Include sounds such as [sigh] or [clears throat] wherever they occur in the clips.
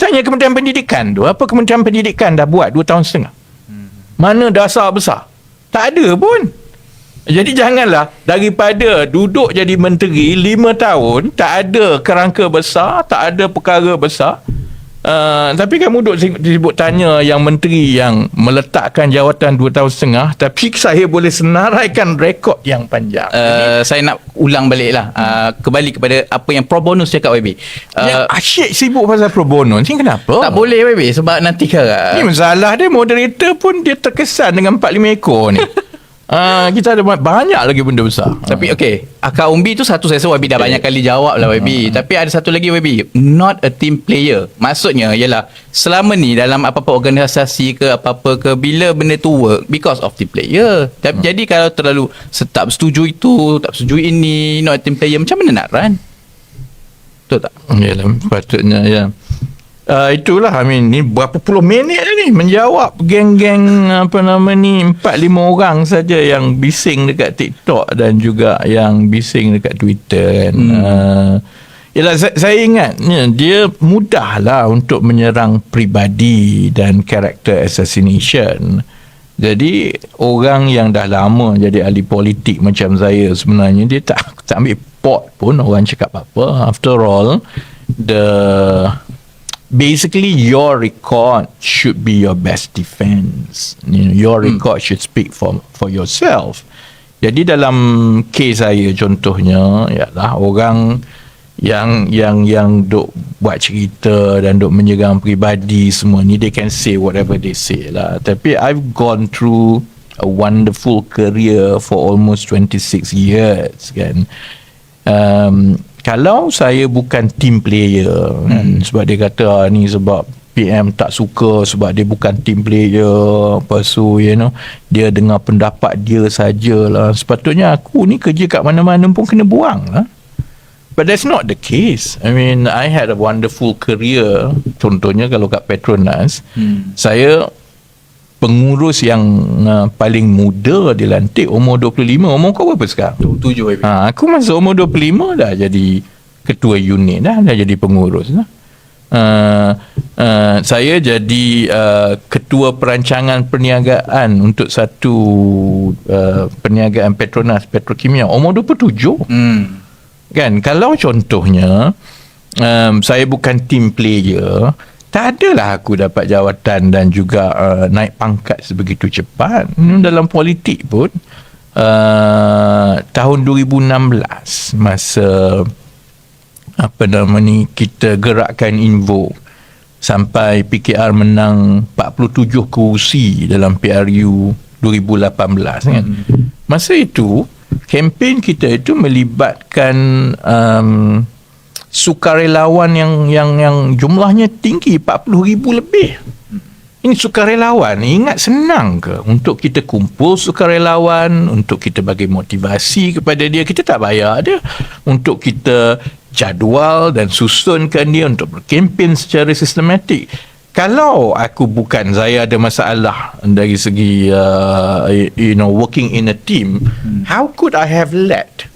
tanya Kementerian Pendidikan tu, apa Kementerian Pendidikan dah buat 2 tahun setengah? Mana dasar besar? Tak ada pun. Jadi janganlah daripada duduk jadi menteri 5 tahun tak ada kerangka besar, tak ada perkara besar. Uh, tapi kamu duduk sibuk tanya yang menteri yang meletakkan jawatan 2 tahun setengah tapi saya boleh senaraikan rekod yang panjang. Uh, saya nak ulang balik lah uh, Kembali kepada Apa yang pro bonus cakap YB uh, yang asyik sibuk pasal pro bonus ni kenapa? Tak boleh YB Sebab nanti kan Ni masalah dia Moderator pun dia terkesan Dengan 4-5 ekor ni [laughs] Uh, kita ada banyak lagi benda besar. Tapi okey, akar umbi tu satu saya rasa YB dah okay. banyak kali jawab lah YB. Uh, Tapi ada satu lagi YB, not a team player. Maksudnya ialah selama ni dalam apa-apa organisasi ke apa-apa ke bila benda tu work because of team player. Uh, Jadi kalau terlalu tak setuju itu, tak setuju ini, not a team player macam mana nak run? Betul tak? Yalah, patutnya ya. Uh, itulah I mean ni berapa puluh minit ni menjawab geng-geng apa nama ni empat lima orang saja yang bising dekat TikTok dan juga yang bising dekat Twitter kan. Hmm. Uh, Yalah, saya, saya ingat ya, dia mudahlah untuk menyerang pribadi dan karakter assassination. Jadi orang yang dah lama jadi ahli politik macam saya sebenarnya dia tak tak ambil pot pun orang cakap apa. After all, the basically your record should be your best defense you know your hmm. record hmm. should speak for for yourself jadi dalam kes saya contohnya ialah orang yang yang yang duk buat cerita dan duk menyerang pribadi semua ni they can say whatever they say lah tapi i've gone through a wonderful career for almost 26 years kan um, kalau saya bukan team player hmm. kan sebab dia kata ah, ni sebab PM tak suka sebab dia bukan team player apa so you know dia dengar pendapat dia sajalah sepatutnya aku ni kerja kat mana-mana pun kena buang lah but that's not the case I mean I had a wonderful career contohnya kalau kat Petronas hmm. saya pengurus yang uh, paling muda dilantik umur 25 umur kau berapa sekarang? 27 ha, aku masa umur 25 dah jadi ketua unit dah dah jadi pengurus dah. Uh, uh, saya jadi uh, ketua perancangan perniagaan untuk satu uh, perniagaan Petronas Petrokimia. Umur 27 hmm. kan? Kalau contohnya um, saya bukan team player tak adalah aku dapat jawatan dan juga uh, naik pangkat sebegitu cepat hmm. dalam politik pun uh, tahun 2016 masa apa nama ni kita gerakkan Invo sampai PKR menang 47 kursi dalam PRU 2018 kan hmm. masa itu kempen kita itu melibatkan um, sukarelawan yang yang yang jumlahnya tinggi 40 ribu lebih. Ini sukarelawan. Ingat senang ke untuk kita kumpul sukarelawan, untuk kita bagi motivasi kepada dia. Kita tak bayar dia. Untuk kita jadual dan susunkan dia untuk berkempen secara sistematik. Kalau aku bukan saya ada masalah dari segi uh, you know working in a team, hmm. how could I have led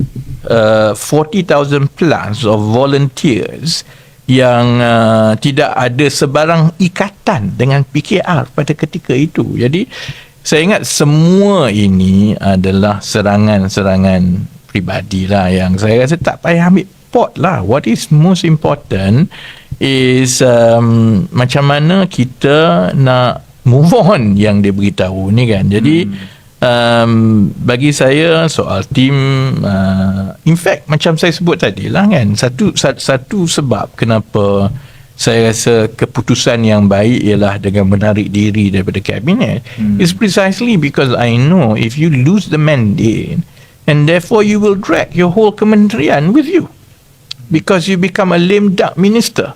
uh, 40,000 plus of volunteers yang uh, tidak ada sebarang ikatan dengan PKR pada ketika itu. Jadi saya ingat semua ini adalah serangan-serangan pribadi lah yang saya rasa tak payah ambil pot lah. What is most important is um, macam mana kita nak move on yang dia beritahu ni kan. Jadi hmm um, bagi saya soal tim uh, in fact macam saya sebut tadi lah kan satu satu sebab kenapa saya rasa keputusan yang baik ialah dengan menarik diri daripada kabinet hmm. is precisely because I know if you lose the mandate and therefore you will drag your whole kementerian with you because you become a lame duck minister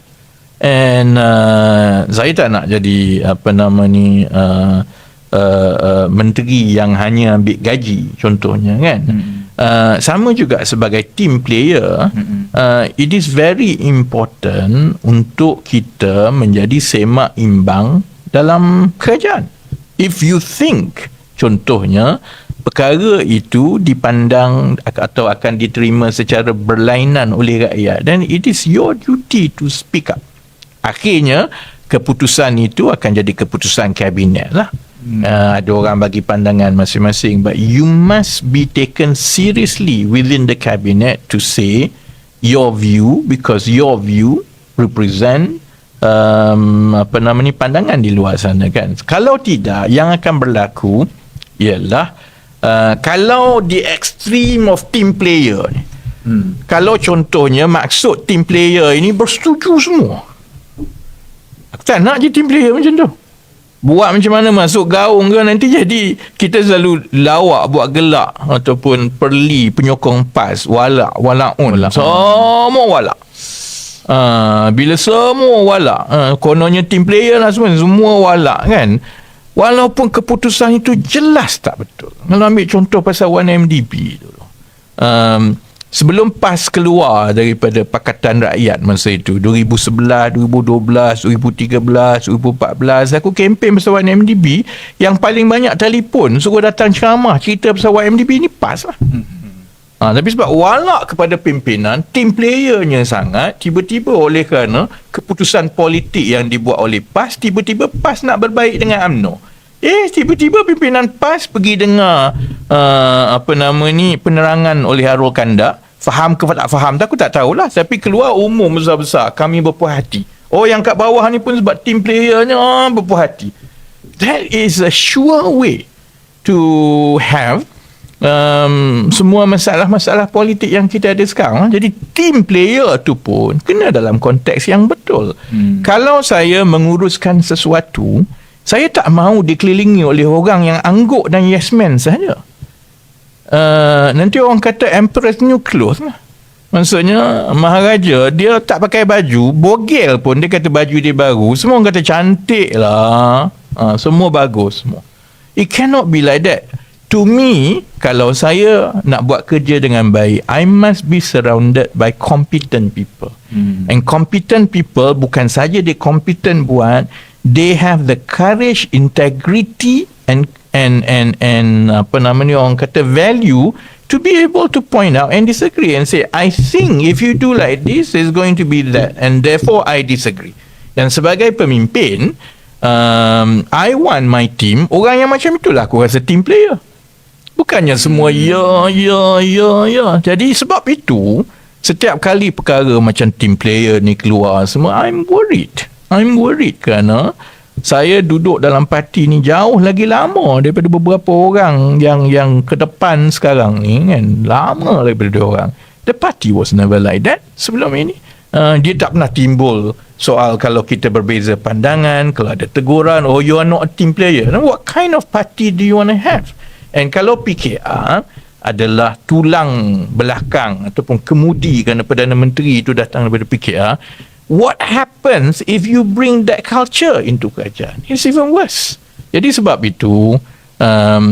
and uh, saya tak nak jadi apa nama ni uh, uh, uh, menteri yang hanya ambil gaji contohnya kan hmm. uh, sama juga sebagai team player hmm. uh, it is very important untuk kita menjadi semak imbang dalam kerajaan if you think contohnya perkara itu dipandang atau akan diterima secara berlainan oleh rakyat then it is your duty to speak up akhirnya keputusan itu akan jadi keputusan kabinet lah. Uh, ada orang bagi pandangan masing-masing but you must be taken seriously within the cabinet to say your view because your view represent um, apa nama ni pandangan di luar sana kan? Kalau tidak yang akan berlaku ialah uh, kalau the extreme of team player ni hmm. kalau contohnya maksud team player ini bersetuju semua. Aku tak nak je team player macam tu buat macam mana? Masuk gaung ke? Nanti jadi kita selalu lawak buat gelak ataupun perli penyokong pas. Walak walaun walak. semua walak. Uh, bila semua walak uh, kononnya team player lah semua semua walak kan? Walaupun keputusan itu jelas tak betul. Kalau ambil contoh pasal 1MDB dulu um, sebelum PAS keluar daripada Pakatan Rakyat masa itu 2011, 2012, 2013, 2014 aku kempen pasal 1MDB yang paling banyak telefon suruh datang ceramah cerita pasal 1MDB ni PAS lah. Ha, tapi sebab walak kepada pimpinan, tim playernya sangat, tiba-tiba oleh kerana keputusan politik yang dibuat oleh PAS, tiba-tiba PAS nak berbaik dengan AMNO. Eh, tiba-tiba pimpinan PAS pergi dengar uh, apa nama ni penerangan oleh Harul Kandak. Faham ke tak faham, tak aku tak tahulah. Tapi keluar umum besar-besar, kami berpuas hati. Oh, yang kat bawah ni pun sebab tim playernya oh, berpuas hati. That is a sure way to have um, semua masalah-masalah politik yang kita ada sekarang jadi team player tu pun kena dalam konteks yang betul hmm. kalau saya menguruskan sesuatu saya tak mahu dikelilingi oleh orang yang angguk dan yes man saja uh, nanti orang kata empress new clothes lah. Maksudnya Maharaja Dia tak pakai baju Bogel pun. Dia kata baju dia baru. Semua orang kata cantik lah. Uh, Semua bagus semua. It cannot be like that. To me kalau saya nak buat kerja dengan baik I must be surrounded by competent people. Hmm. and competent people bukan saja dia competent buat they have the courage integrity and and and and apa nama ni orang kata value to be able to point out and disagree and say I think if you do like this is going to be that and therefore I disagree dan sebagai pemimpin um, I want my team orang yang macam itulah aku rasa team player Bukannya semua hmm. ya, ya, ya, ya. Jadi sebab itu, setiap kali perkara macam team player ni keluar semua, I'm worried. I'm worried kerana saya duduk dalam parti ni jauh lagi lama daripada beberapa orang yang yang ke depan sekarang ni kan. Lama daripada dia orang. The party was never like that sebelum ini. Uh, dia tak pernah timbul soal kalau kita berbeza pandangan, kalau ada teguran, oh you are not a team player. Now, what kind of party do you want to have? And kalau PKR adalah tulang belakang ataupun kemudi kerana Perdana Menteri itu datang daripada PKR, what happens if you bring that culture into kerajaan? It's even worse. Jadi sebab itu, um,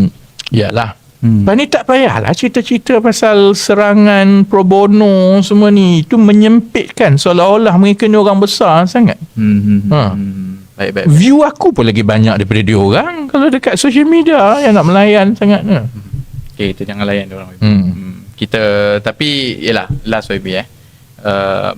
yalah, Hmm. Pani tak payahlah cerita-cerita pasal serangan pro bono semua ni itu menyempitkan seolah-olah mereka ni orang besar sangat. Hmm. hmm, hmm ha. Hmm. Baik, baik, baik. View aku pun lagi banyak daripada dia orang kalau dekat social media yang nak melayan sangat. Hmm. Okay, kita jangan layan dia orang. Hmm. hmm. Kita tapi yalah last YB eh. Uh,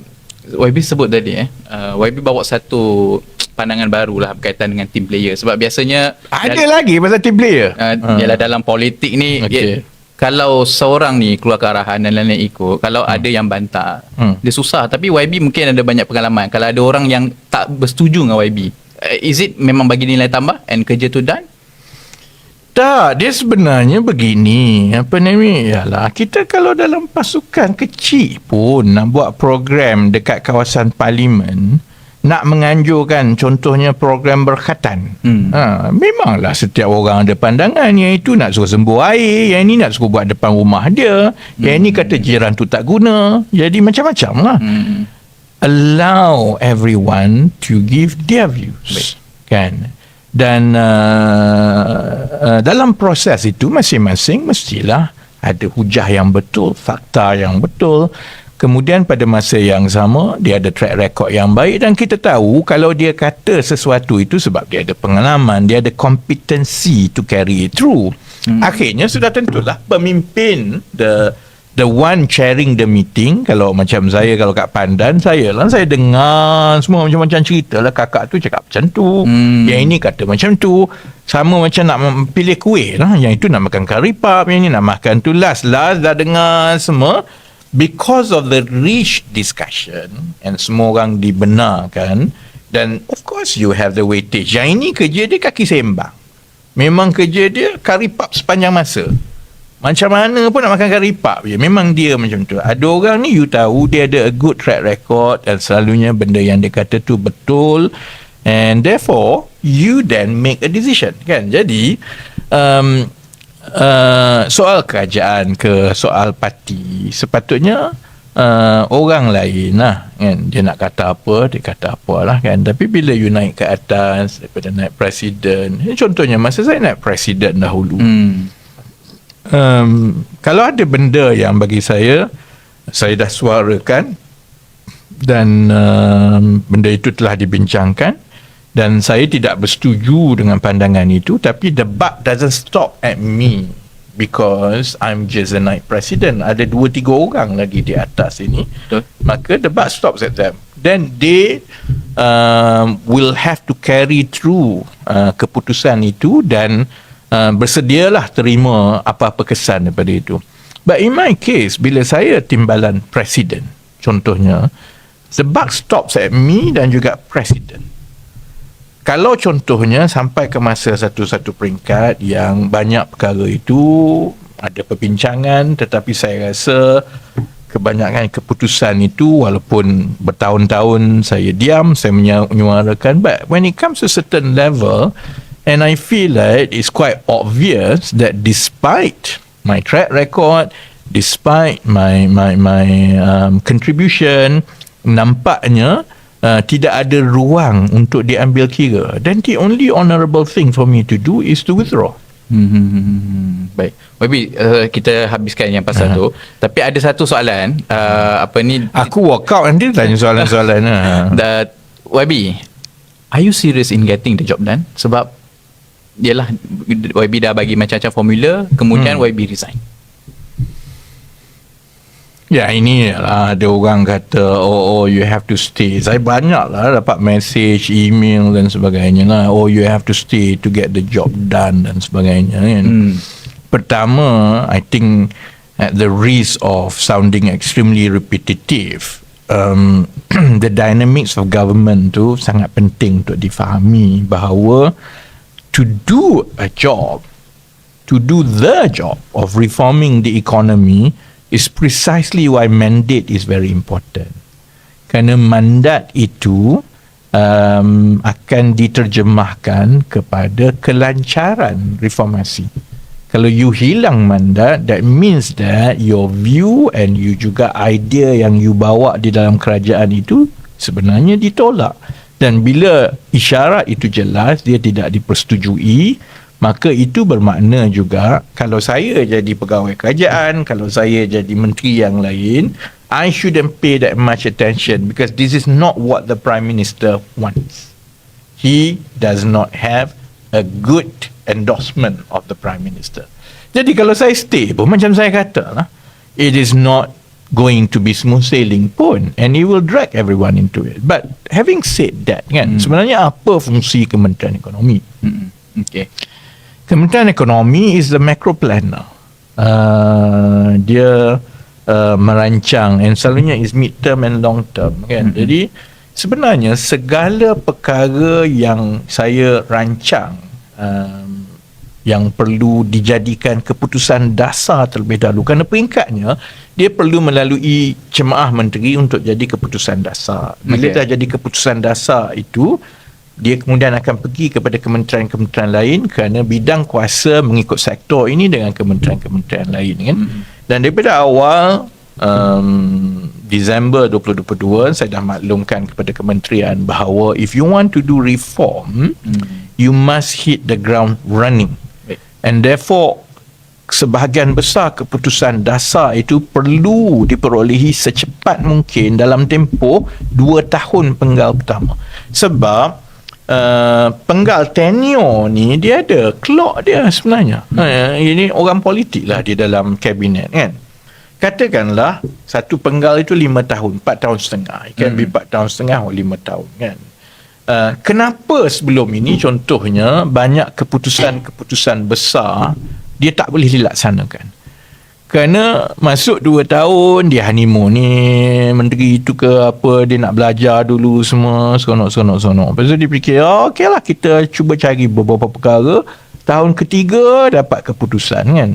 YB sebut tadi eh. Uh, YB bawa satu pandangan baru lah berkaitan dengan team player sebab biasanya ada dal- lagi pasal team player. Uh, uh. Yalah dalam politik ni okay. ya, kalau seorang ni keluar ke arahan dan lain-lain ikut kalau hmm. ada yang bantah hmm. dia susah tapi YB mungkin ada banyak pengalaman kalau ada orang yang tak bersetuju dengan YB uh, is it memang bagi nilai tambah and kerja tu done? Tak, dia sebenarnya begini. Apa ni? Yalah, kita kalau dalam pasukan kecil pun nak buat program dekat kawasan parlimen, nak menganjurkan contohnya program berkhatan. Hmm. Ha, memanglah setiap orang ada pandangan yang itu nak suruh sembuh air, yang ini nak suruh buat depan rumah dia, hmm. yang ini kata jiran tu tak guna. Jadi macam-macam lah. Hmm allow everyone to give their views Baik. kan dan uh, uh, dalam proses itu masing-masing mestilah ada hujah yang betul fakta yang betul kemudian pada masa yang sama dia ada track record yang baik dan kita tahu kalau dia kata sesuatu itu sebab dia ada pengalaman dia ada kompetensi to carry it through hmm. akhirnya sudah tentulah pemimpin the the one chairing the meeting kalau macam saya kalau kat Pandan saya lah saya dengar semua macam-macam cerita lah. Kakak tu cakap macam tu Hmm. yang ini kata macam tu. Sama macam nak pilih kuih lah. Yang itu nak makan pap yang ini nak makan tu last last dah dengar semua. Because of the rich discussion and semua orang dibenarkan dan of course you have the weightage. Yang ini kerja dia kaki sembang. Memang kerja dia pap sepanjang masa macam mana pun nak makan kari pap je. Memang dia macam tu. Ada orang ni you tahu dia ada a good track record dan selalunya benda yang dia kata tu betul and therefore you then make a decision kan. Jadi um, uh, soal kerajaan ke soal parti sepatutnya uh, orang lain lah kan dia nak kata apa dia kata apa lah kan tapi bila you naik ke atas daripada naik presiden contohnya masa saya naik presiden dahulu Hmm. Um, kalau ada benda yang bagi saya saya dah suarakan dan um, benda itu telah dibincangkan dan saya tidak bersetuju dengan pandangan itu tapi the buck doesn't stop at me because I'm just a night president. Ada dua tiga orang lagi di atas ini. Betul. maka the buck stops at them. Then they um, will have to carry through uh, keputusan itu dan uh, bersedialah terima apa-apa kesan daripada itu. But in my case bila saya timbalan presiden contohnya the buck stops at me dan juga presiden kalau contohnya sampai ke masa satu-satu peringkat yang banyak perkara itu ada perbincangan tetapi saya rasa kebanyakan keputusan itu walaupun bertahun-tahun saya diam saya menyu- menyuarakan but when it comes to certain level and I feel like it's quite obvious that despite my track record despite my my my um, contribution nampaknya uh, tidak ada ruang untuk diambil kira then the only honourable thing for me to do is to withdraw Hmm, baik. Wabi, uh, kita habiskan yang pasal tu. Tapi ada satu soalan, uh, apa ni aku walk out nanti tanya soalan-soalan ha. [laughs] that Wabi, are you serious in getting the job done? Sebab Yalah YB dah bagi macam-macam formula Kemudian Hmm. YB resign Ya ini lah ada orang kata oh, oh you have to stay. Saya banyak lah dapat message, email dan sebagainya lah. Oh you have to stay to get the job done dan sebagainya kan. Hmm. Pertama, I think at the risk of sounding extremely repetitive, um, [clears throat] the dynamics of government tu sangat penting untuk difahami bahawa to do a job to do the job of reforming the economy is precisely why mandate is very important. Kerana mandat itu um, akan diterjemahkan kepada kelancaran reformasi. Kalau you hilang mandat, that means that your view and you juga idea yang you bawa di dalam kerajaan itu sebenarnya ditolak. Dan bila isyarat itu jelas, dia tidak dipersetujui, maka itu bermakna juga kalau saya jadi pegawai kerajaan, kalau saya jadi menteri yang lain, I shouldn't pay that much attention because this is not what the prime minister wants. He does not have a good endorsement of the prime minister. Jadi kalau saya stay pun macam saya kata lah, it is not going to be smooth sailing pun and it will drag everyone into it. But having said that kan, sebenarnya apa fungsi Kementerian Ekonomi? Hmm. Okay Kementerian Ekonomi is the macro planner. Uh, dia uh, merancang and selalunya is mid term and long term kan. Mm-hmm. Jadi sebenarnya segala perkara yang saya rancang um, yang perlu dijadikan keputusan dasar terlebih dahulu kerana peringkatnya dia perlu melalui cemaah menteri untuk jadi keputusan dasar. Bila Okay. dah jadi keputusan dasar itu dia kemudian akan pergi kepada kementerian-kementerian lain kerana bidang kuasa mengikut sektor ini dengan kementerian-kementerian lain kan. Hmm. Dan daripada awal um, Disember 2022 saya dah maklumkan kepada kementerian bahawa if you want to do reform hmm. you must hit the ground running. And therefore sebahagian besar keputusan dasar itu perlu diperolehi secepat mungkin dalam tempoh 2 tahun penggal pertama. Sebab Uh, penggal tenure ni dia ada clock dia sebenarnya. Hmm. Uh, ini orang politik lah di dalam kabinet kan. katakanlah satu penggal itu lima tahun, empat tahun setengah. It can be Hmm. empat tahun setengah atau lima tahun kan. Uh, kenapa sebelum ini contohnya banyak keputusan-keputusan besar dia tak boleh dilaksanakan. Kerana masuk 2 tahun dia honeymoon ni menteri itu ke apa dia nak belajar dulu semua seronok seronok seronok. Lepas tu dia fikir oh, okey lah kita cuba cari beberapa perkara tahun ketiga dapat keputusan kan.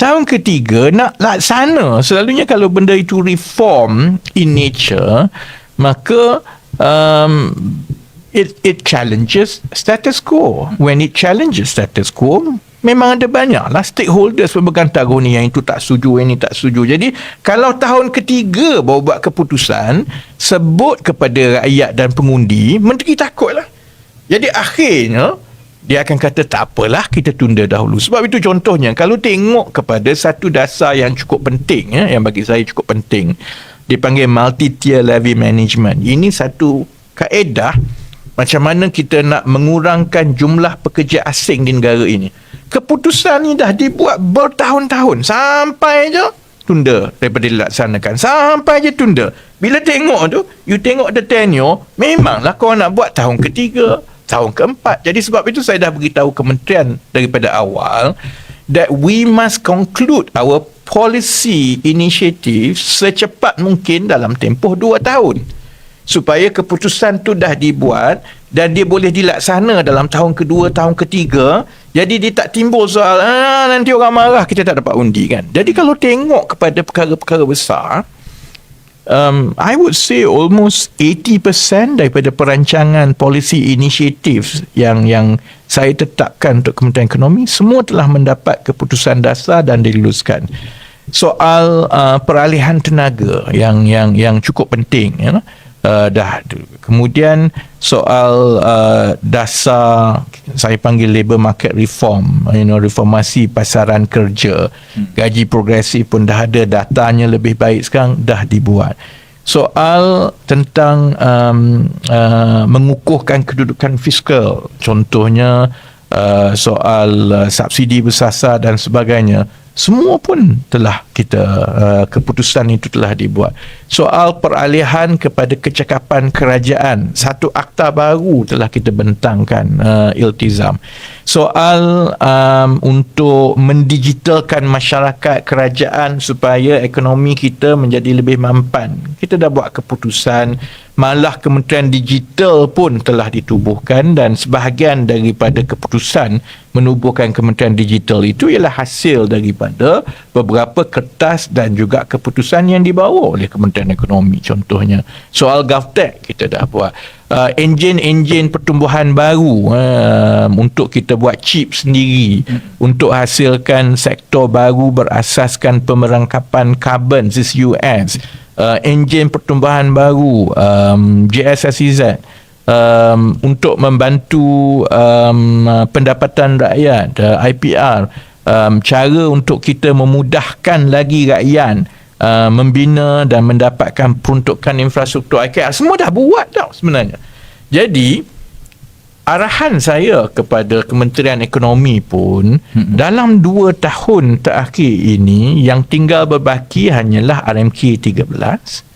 Tahun ketiga nak laksana selalunya kalau benda itu reform in nature maka um, it it challenges status quo. When it challenges status quo, memang ada banyak lah stakeholders pemegang taruh ni yang itu tak setuju, yang ini tak setuju. Jadi kalau tahun ketiga baru buat keputusan, sebut kepada rakyat dan pengundi, menteri takut lah. Jadi akhirnya, dia akan kata tak apalah kita tunda dahulu. Sebab itu contohnya, kalau tengok kepada satu dasar yang cukup penting, ya, yang bagi saya cukup penting, dipanggil multi-tier levy management. Ini satu kaedah macam mana kita nak mengurangkan jumlah pekerja asing di negara ini. Keputusan ni dah dibuat bertahun-tahun sampai je tunda daripada dilaksanakan. Sampai je tunda. Bila tengok tu, you tengok the tenure, memanglah kau nak buat tahun ketiga, tahun keempat. Jadi sebab itu saya dah beritahu kementerian daripada awal that we must conclude our policy initiative secepat mungkin dalam tempoh dua tahun supaya keputusan tu dah dibuat dan dia boleh dilaksana dalam tahun kedua, tahun ketiga. Jadi dia tak timbul soal ah, nanti orang marah kita tak dapat undi kan. Jadi kalau tengok kepada perkara-perkara besar, um, I would say almost 80% daripada perancangan policy initiatives yang yang saya tetapkan untuk Kementerian Ekonomi semua telah mendapat keputusan dasar dan diluluskan. Soal uh, peralihan tenaga yang yang yang cukup penting ya. You know? Uh, dah. Kemudian soal uh, dasar saya panggil labor market reform you know reformasi pasaran kerja. Gaji progresif pun dah ada datanya lebih baik sekarang dah dibuat. Soal tentang um, uh, mengukuhkan kedudukan fiskal. Contohnya uh, soal uh, subsidi bersasar dan sebagainya semua pun telah kita uh, keputusan itu telah dibuat. Soal peralihan kepada kecakapan kerajaan satu akta baru telah kita bentangkan uh, iltizam. Soal um, untuk mendigitalkan masyarakat kerajaan supaya ekonomi kita menjadi lebih mampan. Kita dah buat keputusan malah kementerian digital pun telah ditubuhkan dan sebahagian daripada keputusan menubuhkan kementerian digital itu ialah hasil daripada beberapa kertas dan juga keputusan yang dibawa oleh Kementerian Ekonomi contohnya. Soal GovTech kita dah buat. Uh, enjin-enjin pertumbuhan baru uh, untuk kita buat chip sendiri hmm. untuk hasilkan sektor baru berasaskan pemerangkapan karbon CCUS uh, enjin pertumbuhan baru um, JSSEZ um, untuk membantu um, uh, pendapatan rakyat uh, IPR um, cara untuk kita memudahkan lagi rakyat uh, membina dan mendapatkan peruntukan infrastruktur IKR semua dah buat tau sebenarnya jadi arahan saya kepada Kementerian Ekonomi pun hmm. dalam dua tahun terakhir ini yang tinggal berbaki hanyalah RMK 13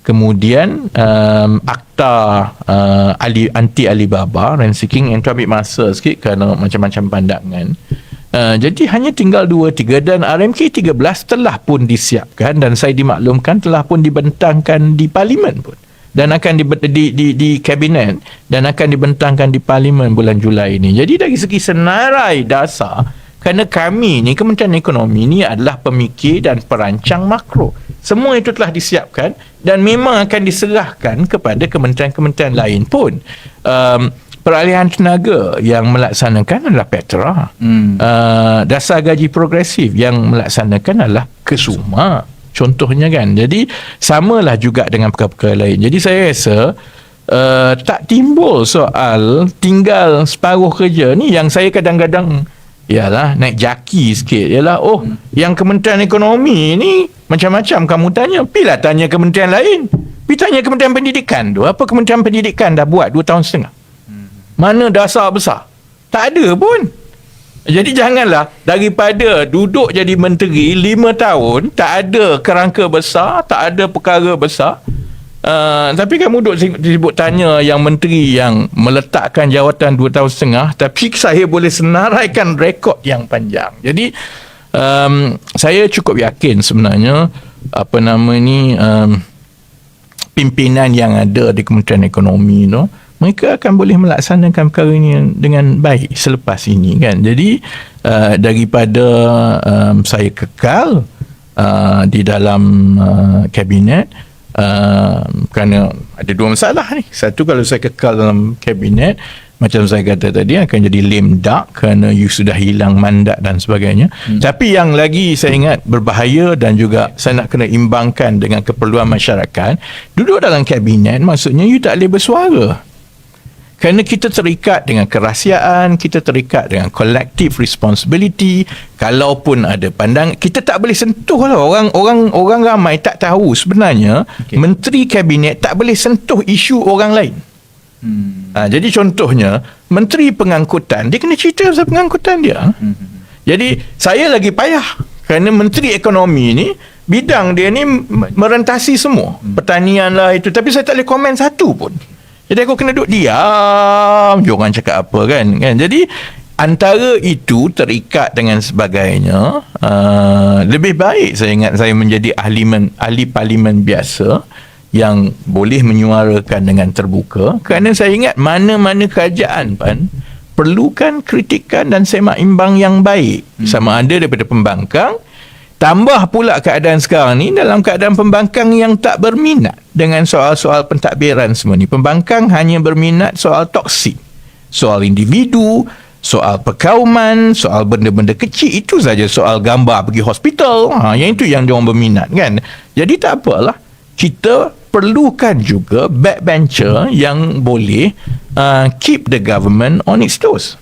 kemudian um, akta uh, Ali, anti Alibaba ransaking yang tu ambil masa sikit kerana macam-macam pandangan Uh, jadi hanya tinggal 2 3 dan RMK 13 telah pun disiapkan dan saya dimaklumkan telah pun dibentangkan di parlimen pun dan akan di, di, di, di kabinet dan akan dibentangkan di parlimen bulan Julai ini. Jadi dari segi senarai dasar kerana kami ni Kementerian Ekonomi ni adalah pemikir dan perancang makro. Semua itu telah disiapkan dan memang akan diserahkan kepada kementerian-kementerian lain pun. Um, peralihan tenaga yang melaksanakan adalah Petra. Hmm. Uh, dasar gaji progresif yang melaksanakan adalah Kesuma. Contohnya kan. Jadi samalah juga dengan perkara-perkara lain. Jadi saya rasa uh, tak timbul soal tinggal separuh kerja ni yang saya kadang-kadang Yalah naik jaki sikit. Yalah oh yang Kementerian Ekonomi ni macam-macam. Kamu tanya Pilah tanya kementerian lain. Pergi tanya Kementerian Pendidikan. Tu Apa Kementerian Pendidikan dah buat 2 tahun setengah? Mana dasar besar? Tak ada pun. Jadi janganlah daripada duduk jadi menteri lima tahun tak ada kerangka besar, tak ada perkara besar. Uh, tapi kamu duduk sibuk, tanya yang menteri yang meletakkan jawatan dua tahun setengah tapi saya boleh senaraikan rekod yang panjang. Jadi um, saya cukup yakin sebenarnya apa nama ni um, pimpinan yang ada di Kementerian Ekonomi tu mereka akan boleh melaksanakan perkara ini dengan baik selepas ini kan jadi uh, daripada um, saya kekal uh, di dalam uh, kabinet uh, kerana ada dua masalah ni satu kalau saya kekal dalam kabinet macam saya kata tadi akan jadi lame duck kerana you sudah hilang mandat dan sebagainya. Hmm. Tapi yang lagi saya ingat berbahaya dan juga saya nak kena imbangkan dengan keperluan masyarakat, duduk dalam kabinet maksudnya you tak boleh bersuara. Kerana kita terikat dengan kerahsiaan, kita terikat dengan collective responsibility. Kalaupun ada pandang, kita tak boleh sentuh lah. Orang orang orang ramai tak tahu sebenarnya okay. menteri kabinet tak boleh sentuh isu orang lain. Hmm. Ha, jadi contohnya menteri pengangkutan dia kena cerita pasal pengangkutan dia. Hmm. Jadi saya lagi payah kerana menteri ekonomi ni bidang dia ni merentasi semua. Hmm. Pertanian lah itu tapi saya tak boleh komen satu pun. Jadi aku kena duduk diam jangan cakap apa kan kan. Jadi antara itu terikat dengan sebagainya uh, lebih baik saya ingat saya menjadi ahli men, ahli parlimen biasa yang boleh menyuarakan dengan terbuka kerana saya ingat mana-mana kerajaan pun perlukan kritikan dan semak imbang yang baik hmm. sama ada daripada pembangkang tambah pula keadaan sekarang ni dalam keadaan pembangkang yang tak berminat dengan soal-soal pentadbiran semua ni pembangkang hanya berminat soal toksik soal individu soal perkauman, soal benda-benda kecil itu saja soal gambar pergi hospital. Ha yang itu yang dia orang berminat kan. Jadi tak apalah. Kita perlukan juga backbencher yang boleh uh, keep the government on its toes.